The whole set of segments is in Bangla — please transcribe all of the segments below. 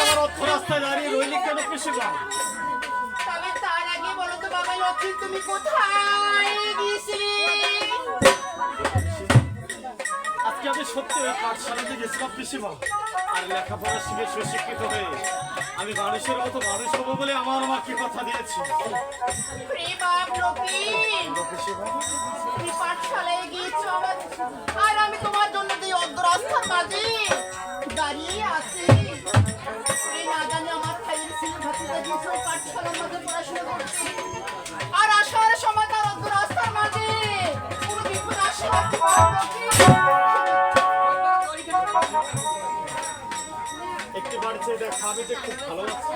আমার অর্থ রাস্তায় দাঁড়িয়ে রইলি কেন পিসিমা? তাহলে তার আগে বলো তো বাবা লক্ষ্মী তুমি কোথায় আমি লেখাপড়া শিখে সুশিক্ষিত হয়ে আমি মানুষের অত মানুষ হব বলে আমার মা কি কথা দিয়েছে? পাঠশালায় গিয়েছো আর অগ্রস্থার দাঁড়িয়ে আছি। এই না জানি আমার খাইয়ের ছিল ভাতিজা গিয়েছে পাঠশালার মাঝে পড়াশোনা করছে। আর আসার সময় তার অগ্রস্থার মাঝে। কোনো বিপদ আসে একটি বাড়িতে দেখা আমি যে খুব ভালো আছি।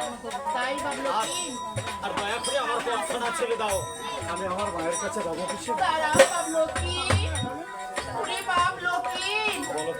তাই ভাবলো কি? আর দয়া করে আমার ছেড়ে দাও। আমি আমার মায়ের কাছে যাব পিসিমা তারা ভাবলো কি?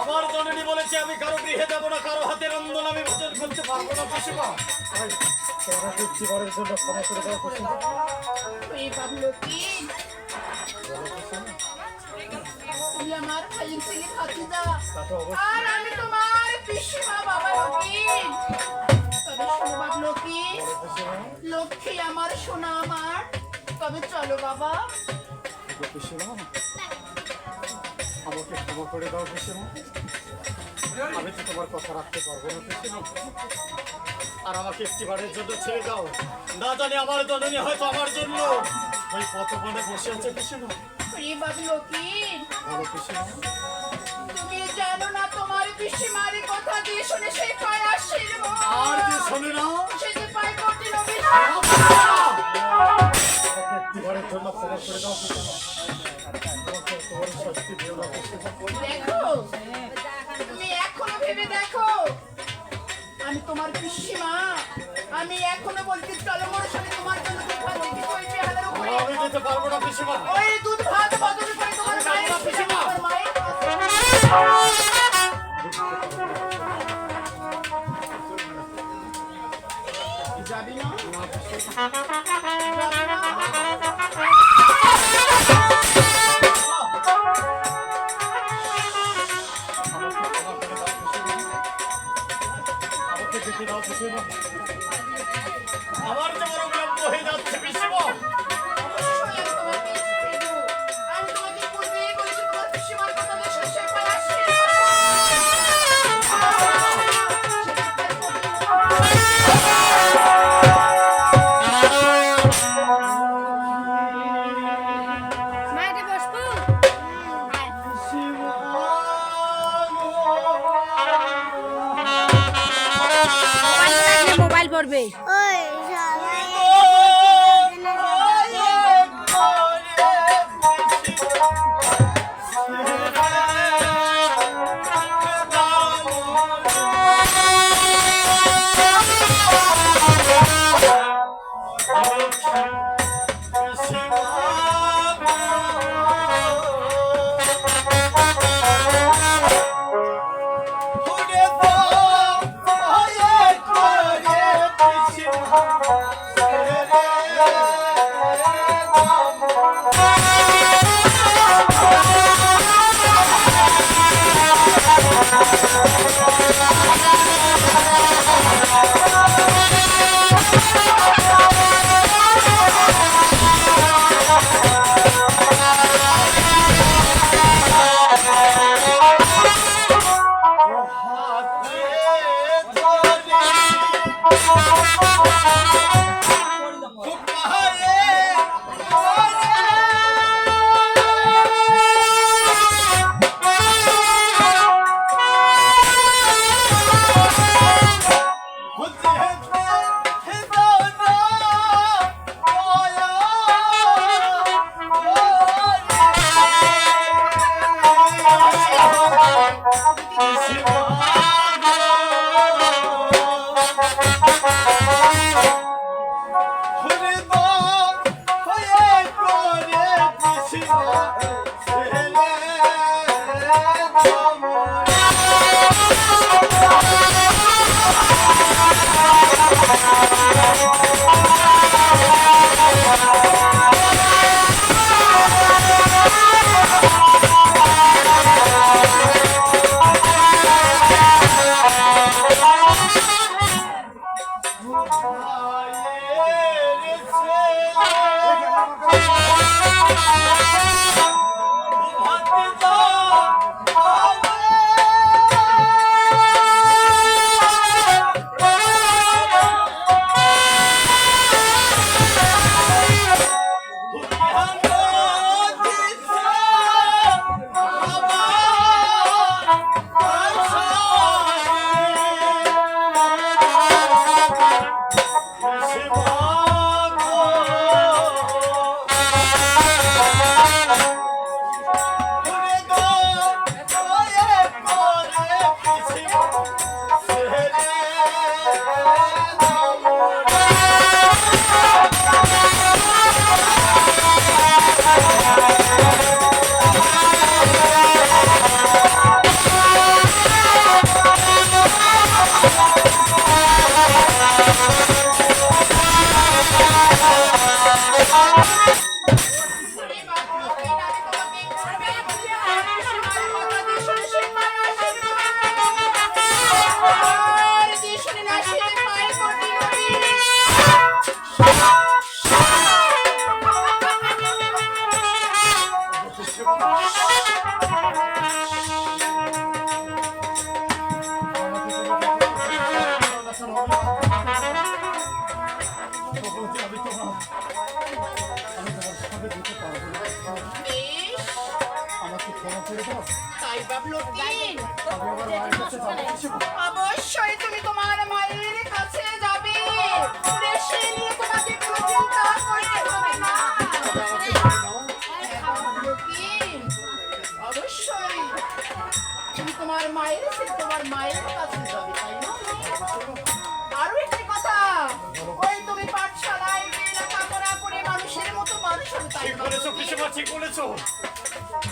আমার জননী বলেছে আমি কারও গৃহে যাব না কারও হাতে রন্ধন আমি ভোজন করতে পারব না পিসিমা জন্য ক্ষমা করে আমার ছেলে ভাতিজা আর আমি তোমার বাবা লক্ষ্মী। তবে শোনো বাবা লক্ষ্মী লক্ষ্মী আমার সোনা আমার। তবে চলো বাবা। পিসিমা? আমাকে করে দাও পিসিমা। আমি তো তোমার কথা রাখতে পারব না পিসিমা। আর আমাকে একটি বারের জন্য ছেড়ে দাও। না জানি আমার জননী হয়তো আমার জন্য। ওই পথ মানে বসে আছে পিসিমা। রে বাবা লক্ষ্মী। বলো পিসিমা। তুমি জানো না তোমার পিসিমার কথা দিয়ে শুনে সেই পায় আসছিল। আর যে শোনে না। সে যে পায় কঠিন আমাকে আমি তোমার পিসিমা। আমি এখনও বলতে চলো মোর সাথে তোমার জন্য দুধ ভাত রেখেছি ওই পেয়ালার উপরে। আমি যেতে পারব না পিসিমা। ওই দুধ ভাত বদল করে তোমার মায়ের পিসিমা। যাবি না? আমার যে বড় হয়ে যাচ্ছে পড়বে। ওই সবাই Oh, Oh, তোমার মায়ের সে তোমার মায়ের কাছে যাবে কথা ওই তুমি পাঠশালায় মানুষের মতো মানুষ তাই বলেছ পিসিমা ঠিক বলেছ।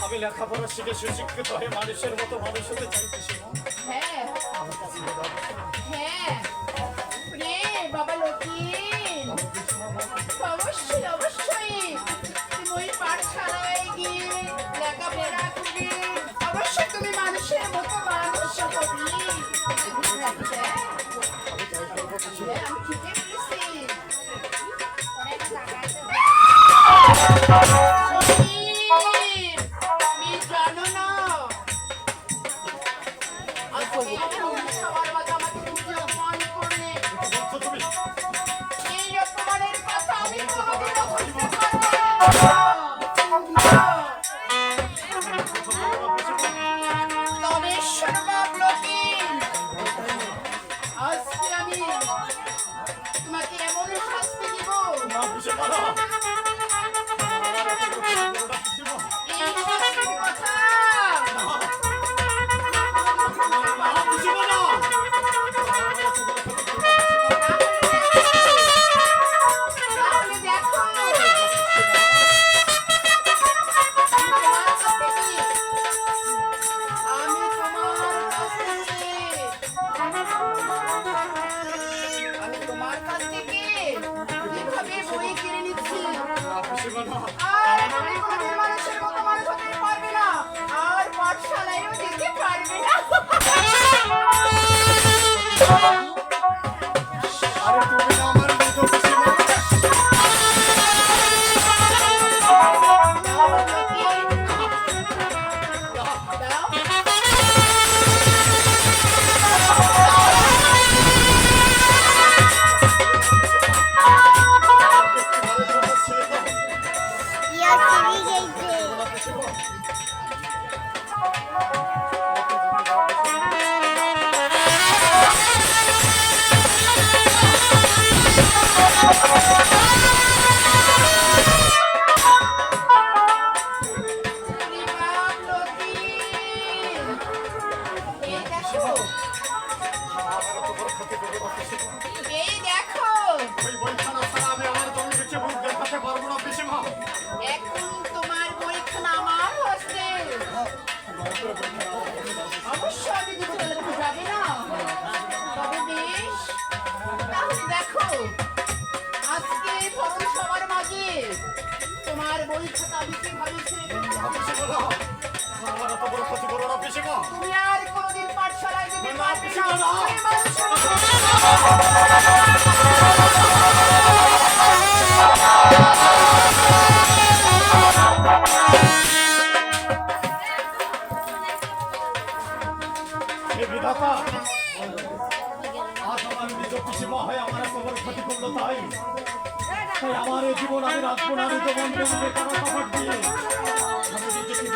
আমি লেখাপড়া শিখে সুশিক্ষিত হয়ে মানুষের মতো মানুষ হতে চাই পিসিমা। 잠깐만. আছে। তোমার বই খাতা বিক্রি ভাবে ছেড়ে আজ আমার নিজ পিসিমা হয়ে আমার কবর ক্ষতি করল তাই। সেই আমার এই জীবন আমি রাখব না, আমি তো বন্ধু কারও কাপড় দিয়ে। আমি নিজেকে